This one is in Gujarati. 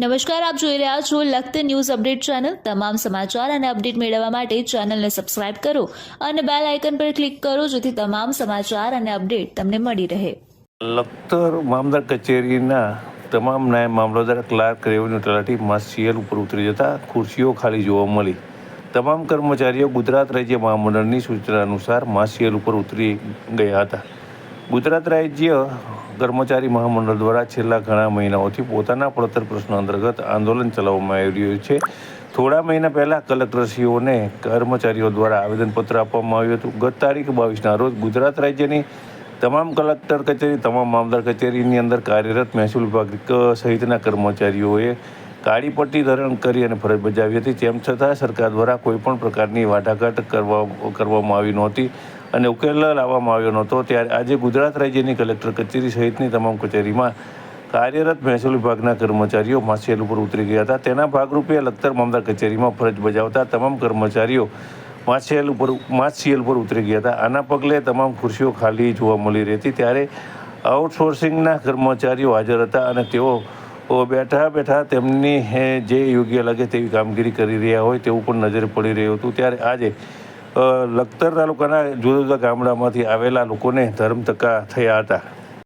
નમસ્કાર, આપ જોઈ રહ્યા છો લખત ન્યૂઝ અપડેટ ચેનલ. તમામ સમાચાર અને અપડેટ મેળવવા માટે ચેનલને સબસ્ક્રાઇબ કરો અને બેલ આઇકન પર ક્લિક કરો જેથી તમામ સમાચાર અને અપડેટ તમને મળી રહે. લખતર મામદાર કચેરીના તમામ નાયબ મામલતદાર ક્લાર્ક, રેવન્યુ તલાટી માસિયલ ઉપર ઉતરી જતા ખુરશીઓ ખાલી જોવા મળી. તમામ કર્મચારીઓ ગુજરાત રાજ્ય મહામંડળની સૂચના અનુસાર માસિયલ ઉપર ઉતરી ગયા હતા. ગુજરાત રાજ્ય કર્મચારી મહામંડળ દ્વારા છેલ્લા ઘણા મહિનાઓથી પોતાના પડતર પ્રશ્ન અંતર્ગત આંદોલન ચલાવવામાં આવી રહ્યું છે. થોડા મહિના પહેલાં કલેક્ટરશ્રીઓને કર્મચારીઓ દ્વારા આવેદનપત્ર આપવામાં આવ્યું હતું. ગત તારીખ બાવીસના રોજ ગુજરાત રાજ્યની તમામ કલેક્ટર કચેરી, તમામ મામલદાર કચેરીની અંદર કાર્યરત મહેસૂલ વિભાગ સહિતના કર્મચારીઓએ કાળી પટ્ટી ધારણ કરી અને ફરજ બજાવી હતી. તેમ છતાં સરકાર દ્વારા કોઈપણ પ્રકારની વાટાઘાટ કરવા, કરવામાં આવી નહોતી. અને ઉકેલ લાવવામાં આવ્યો નહોતો. ત્યારે આજે ગુજરાત રાજ્યની કલેક્ટર કચેરી સહિતની તમામ કચેરીમાં કાર્યરત મહેસૂલ વિભાગના કર્મચારીઓ માસિયલ ઉપર ઉતરી ગયા હતા. તેના ભાગરૂપે લખતર મામદાર કચેરીમાં ફરજ બજાવતા તમામ કર્મચારીઓ માછીએલ ઉપર માછીએલ પર ઉતરી ગયા હતા. આના પગલે તમામ ખુરશીઓ ખાલી જોવા મળી રહી હતી ત્યારે આઉટસોર્સિંગના કર્મચારીઓ હાજર હતા અને તેઓ બેઠા બેઠા તેમની જે યોગ્ય લાગે તેવી કામગીરી કરી રહ્યા હોય તેવું પણ નજરે પડી રહ્યું હતું. ત્યારે આજે લખતર તાલુકાના જુદા જુદા ગામડામાંથી આવેલા લોકોને ધર્મ ધક્કા થયા હતા.